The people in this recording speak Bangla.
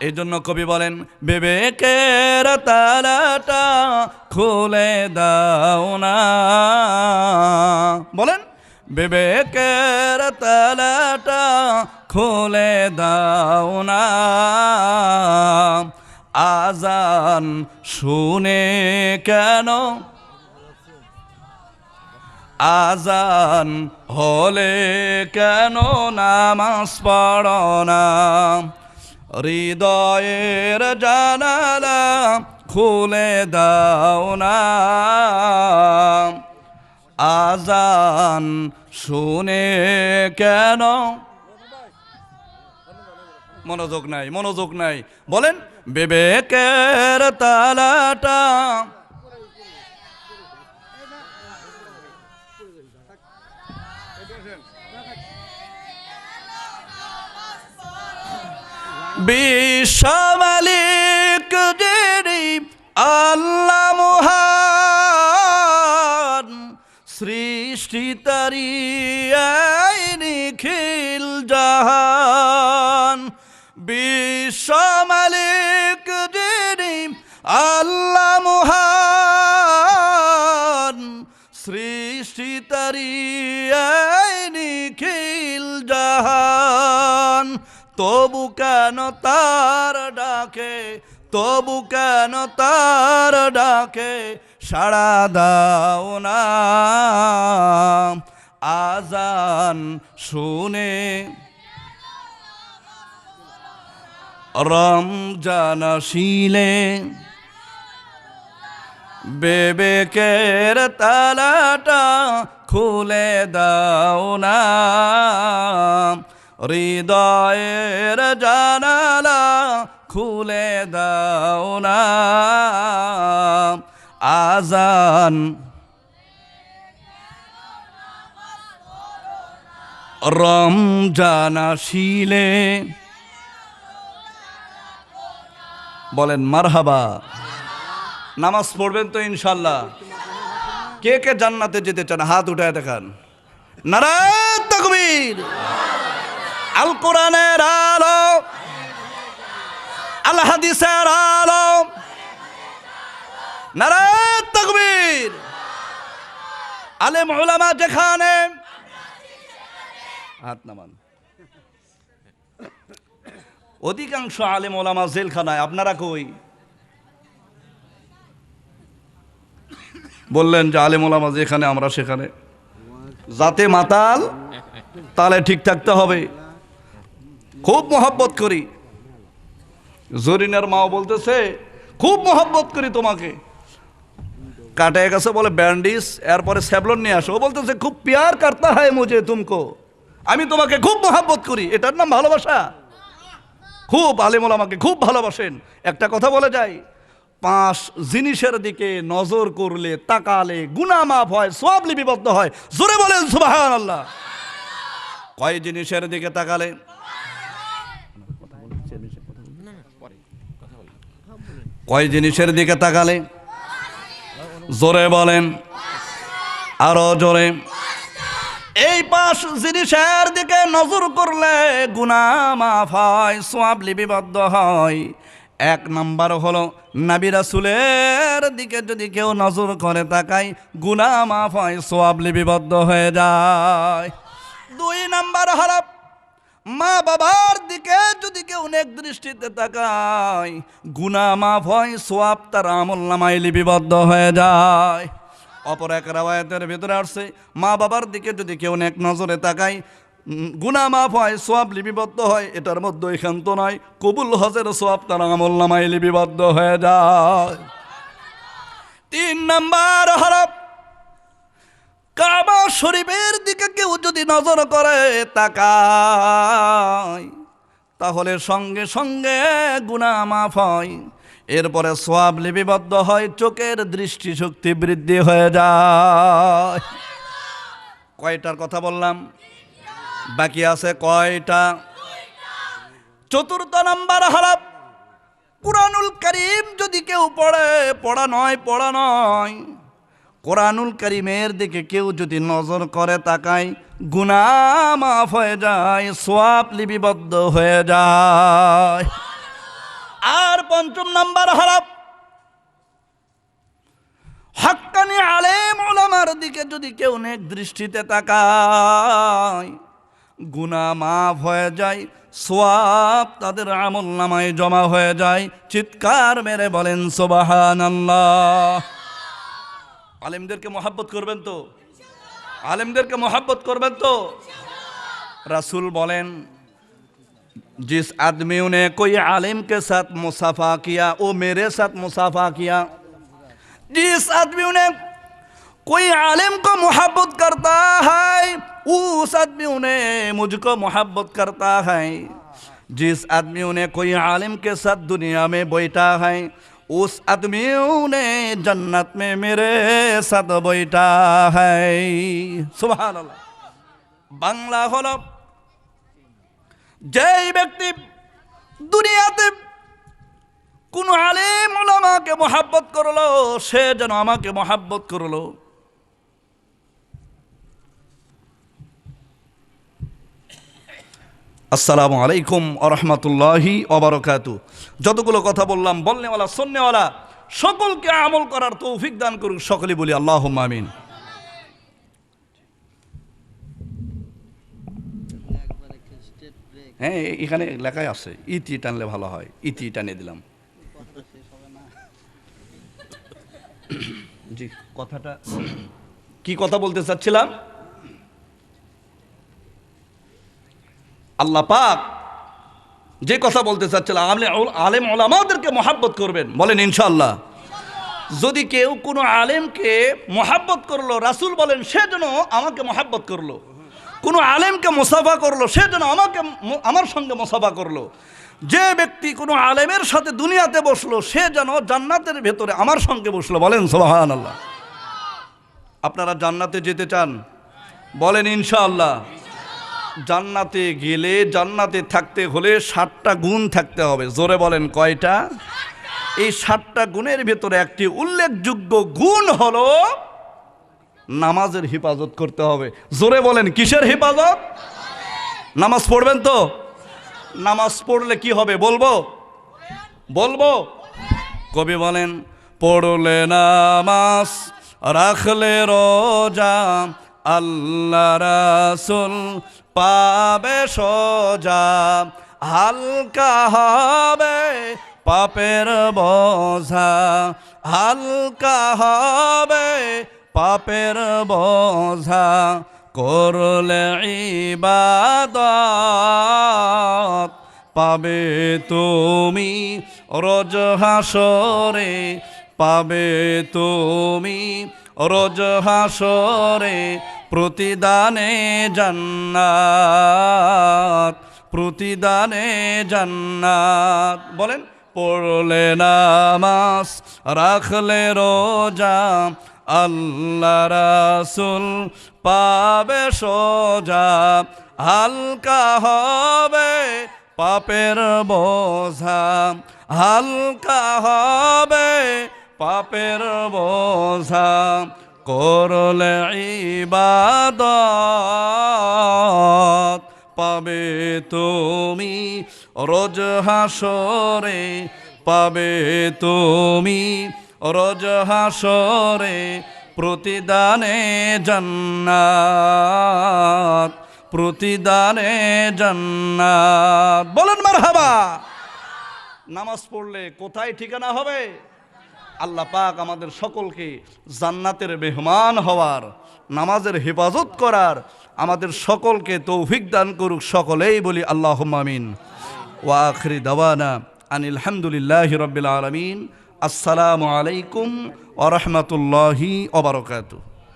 এই জন্য কবি বলেন, বিবেকের তালাটা খুলে দাও না। বলেন, বিবেকের তালাটা খুলে দাও না। আজান শুনে কেন? আজান হলে কেন নামাজ পড়ো না? হৃদয়ের জানালা খুলে দাও না। আজান শুনে কেন? মনোযোগ নাই মনোযোগ নাই। বলেন, বিবেকের তালাটা বিশ্বমালিক যিনি আল্লাহ মহান সৃষ্টি তারি নিখিল জাহান। বিশ্বমালিক যিনি আল্লাহ মহান সৃষ্টি তারি নিখিল জাহান। তবু কেন তার ডাকে? তবু কেন তার ডাকে? সাড়া দাও না। আজান শুনে রমজান শিলে বেবেকের তালাটা খুলে দাও না। হৃদয়ের জানালা খুলে দাও না। আজান। রমজান শিলে বলেন, মারহাবা। নামাজ পড়বেন তো ইনশাল্লাহ। কে কে জান্নাতে যেতে চান, হাত উঠায় দেখান। নারায়ণ তকবীর। আল কোরআনের আলো আল হাদিসের আলো। নারায়ণ তকবীর। আলেম ওলামা যেখানে, হাত নামান। অধিকাংশ আলেম ওলামা জেলখানায়, আপনারা কই? বললেন যে আলেম ওলামা যেখানে, আমরা সেখানে। যাতে মাতাল তাহলে ঠিক থাকতে হবে। খুব মহব্বত করি। জরিনার মাও বলতেছে, খুব মহব্বত করি তোমাকে। কাটে গেছে, বলে, ব্যান্ডিস, এরপরে স্যাবলন নিয়ে আসো। ও বলতেছে, খুব প্যার করতা হয় মুঝে তুমকো। আমি তোমাকে খুব মহব্বত করি। এটার নাম ভালোবাসা। খুব আলিমুল আমাকে খুব ভালোবাসেন। একটা কথা বলে যাই, পাঁচ জিনিসের দিকে নজর করলে, তাকালে গুনা মাফ হয় সব লিপিবদ্ধ হয়। জোরে বলেন সুবাহান আল্লাহ কয় জিনিসের দিকে তাকালে? কয় জিনিসের দিকে তাকালে? জোরে বলেন। আরও জোরে। এই পাঁচ জিনিসের দিকে নজর করলে গুনা মাফ হয় সোয়াব লিপিবদ্ধ হয়। এক নাম্বার হলো, নাবি রাসুলের দিকে যদি কেউ নজর করে তাকায় গুনা মাফ হয় সোয়াব লিপিবদ্ধ হয়ে যায়। দুই নাম্বার হলো মা বাবার দিকে যদি কেউ অনেক দৃষ্টিতে তাকায় গুনা মাফ হয়, সোয়াব তার আমল নামায় লিপিবদ্ধ হয়ে যায়। অপর এক রাওয়ায়তের ভিতরে আসছে মা বাবার দিকে যদি কেউ অনেক নজরে তাকায় গুনা মাফ হয়, সোয়াব লিপিবদ্ধ হয়, এটার মধ্যে এখান্ত নয়, কবুল হজের সোয়াব তার আমল নামায় লিপিবদ্ধ হয়ে যায়। তিন নাম্বার হরফ, কাবা শরীফের দিকে কেউ যদি নজর করে তাকায়, তাহলে সঙ্গে সঙ্গে গুণা মাফ হয়। এরপরে সোয়াব লিপিবদ্ধ হয়, চোখের দৃষ্টিশক্তি বৃদ্ধি হয়ে যায়। কয়টার কথা বললাম? বাকি আছে কয়টা? চতুর্থ নম্বর হারাপ কুরআনুল করিম যদি কেউ পড়ে, পড়া নয় পড়া নয়। কোরআনুল করিমের দিকে কেউ যদি নজর করে তাকায় গুনা মাফ হয়ে যায়, সোয়াব লিপিবদ্ধ হয়ে যায়। আর পঞ্চম নাম্বার হারাপ। হাক্কানি আলেম ওলামার দিকে যদি কেউ নেক দৃষ্টিতে তাকায় গুনা মাফ হয়ে যায়, সোয়াব তাদের আমল নামায় জমা হয়ে যায়, চিৎকার মেরে বলেন সোবাহান আলেমদেরকে মোহাব্বত করবেন তো আলেমদেরকে মোহাব্বত করবেন তো রাসূল বলেন जिस आदमियों ने कोई आलिम के साथ मुसाफा किया वो मेरे साथ मुसाफा किया जिस आदमियों ने कोई आलिम को मोहब्बत करता है उस आदमियों ने मुझको मोहब्बत करता है जिस आदमियों ने कोई आलिम के साथ दुनिया में बैठा है उस आदमियों ने जन्नत में मेरे साथ बैठा है सुबह अल्लाह বাংলা হলো যেই ব্যক্তি দুনিয়াতে কোন আলেম ওলামাকে মোহাব্বত করলো সে যেন আমাকে মোহাব্বত করলো আসসালামু আলাইকুম আরহামতুল্লাহি অবরকাতু যতগুলো কথা বললাম, বলনেওয়ালা সন্নেওয়ালা সকলকে আমল করার তৌফিক দান করুক, সকলে বলি আল্লাহ ব্রেক হ্যাঁ এখানে লেখাই আছে, ইতি টানলে ভালো হয়, ইতি টানে দিলাম। জি, কথাটা, কি কথা বলতে চাচ্ছিলাম? আল্লাহ পাক যে কথা বলতে চাচ্ছিলাম আলে- আলেম ওলামাদেরকে মহাব্বত করবেন। বলেন ইনশাল্লাহ যদি কেউ কোনো আলেমকে মহাব্বত করল, রাসূল বলেন, সে যেন আমাকে মহাব্বত করল। কোনো আলেমকে মোসাফা করল, সে যেন আমাকে আমার সঙ্গে মোসাফা করল। যে ব্যক্তি কোনো আলেমের সাথে দুনিয়াতে বসল, সে যেন জান্নাতের ভেতরে আমার সঙ্গে বসল। বলেন সোহান আল্লাহ আপনারা জান্নাতে যেতে চান? বলেন, ইনশাআল্লাহ। জান্নাতে গেলে জান্নাতে থাকতে হলে ষাটটা গুণ থাকতে হবে। জোরে বলেন কয়টা? এই ষাটটা গুণের ভেতরে একটি উল্লেখযোগ্য গুণ হলো নামাজের হেফাজত করতে হবে। জোরে বলেন কিসের হেফাজত? নামাজ পড়বেন তো? নামাজ পড়লে কি হবে বলব? বলব? কবি বলেন, পড়লে নামাজ, রাখলে রোজা আল্লাহ রাসুল পাবে সোজা, হালকা হবে পাপের বোঝা, হালকা হবে পাপের বোঝা, করলে ইবাদত পাবে তুমি রোজ হাসরে, পাবে তুমি রোজ হাসরে প্রতিদানে জান্নাত প্রতিদানে জান্নাত। বলেন, পড়লে নামাজ, রাখলে রোজা, আল্লাহ রাসুল পাবে সোজা। হালকা হবে পাপের বোঝা, হালকা হবে পাপের বোঝা করলে ইবাদত পাবে তুমি রোজ হাসরে, পাবে তুমি রোজ হাসরে প্রতিদানে জান্নাত প্রতিদানে জান্নাত। বলেন মারহাবা। নামাজ পড়লে কোথায় ঠিকানা হবে? আল্লাহ পাক আমাদের সকলকে জান্নাতের মেহমান হওয়ার, নামাজের হেফাজত করার আমাদের সকলকে তৌফিক দান করুক সকলেই বলি আল্লাহ মামিন ওয়া আখরি দাওয়ানা আনিল হামদুলিল্লাহ রবিল আলমিন। আসসালামু আলাইকুম ওরহমতুল্লাহি ওবরকাতু